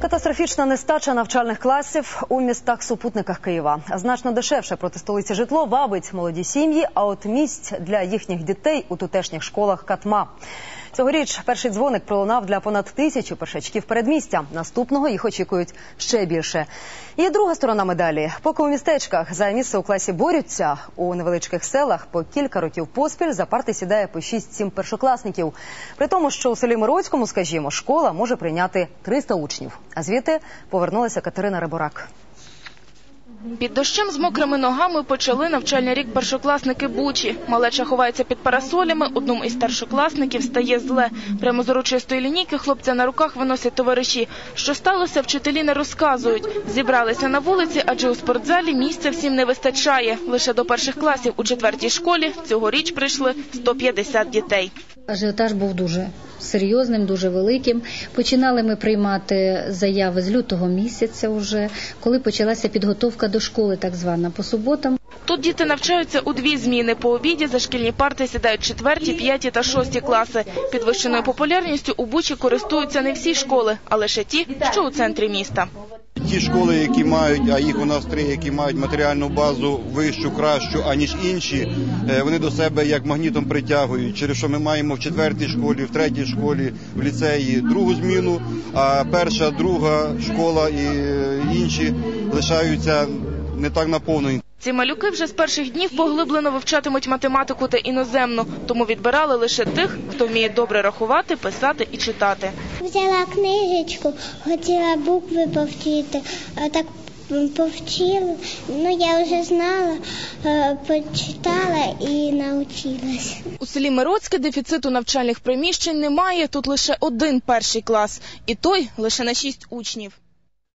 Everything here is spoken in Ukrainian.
Катастрофічна нестача навчальних класів у містах-супутниках Києва. Значно дешевше проти столиці житло вабить молоді сім'ї, а от місць для їхніх дітей у тутешніх школах катма. Цьогоріч перший дзвоник пролунав для понад тисячі першачків передмістя. Наступного їх очікують ще більше. І друга сторона медалі. Поки у містечках за місце у класі борються, у невеличких селах по кілька років поспіль за парти сідає по 6-7 першокласників. При тому, що у селі Мироцькому, скажімо, школа може прийняти 300 учнів. А звідти повернулася Катерина Риборак. Під дощем з мокрими ногами почали навчальний рік першокласники Бучі. Малеча ховається під парасолями, одному із старшокласників стає зле. Прямо з урочистої лінійки хлопця на руках виносять товариші. Що сталося, вчителі не розказують. Зібралися на вулиці, адже у спортзалі місця всім не вистачає. Лише до перших класів у четвертій школі цьогоріч прийшли 150 дітей. Ажіотаж був дуже серйозним, дуже великим. Починали ми приймати заяви з лютого місяця, вже коли почалася підготовка до школи, так звана по суботам. Тут діти навчаються у дві зміни. По обіді за шкільні парти сідають четверті, п'яті та шості класи. Підвищеною популярністю у Бучі користуються не всі школи, а лише ті, що у центрі міста. Ті школи, які мають, а їх у нас три, які мають матеріальну базу вищу, кращу, аніж інші, е, вони до себе як магнітом притягують. Через що ми маємо в четвертій школі, в третій школі, в ліцеї другу зміну, а перша, друга школа і е, інші лишаються не так наповнені. Ці малюки вже з перших днів поглиблено вивчатимуть математику та іноземну, тому відбирали лише тих, хто вміє добре рахувати, писати і читати. Взяла книжечку, хотіла букви повчити, а так повчила. Ну я вже знала, е, почитала і навчилась. У селі Мироцьке дефіциту навчальних приміщень немає. Тут лише один перший клас, і той лише на шість учнів.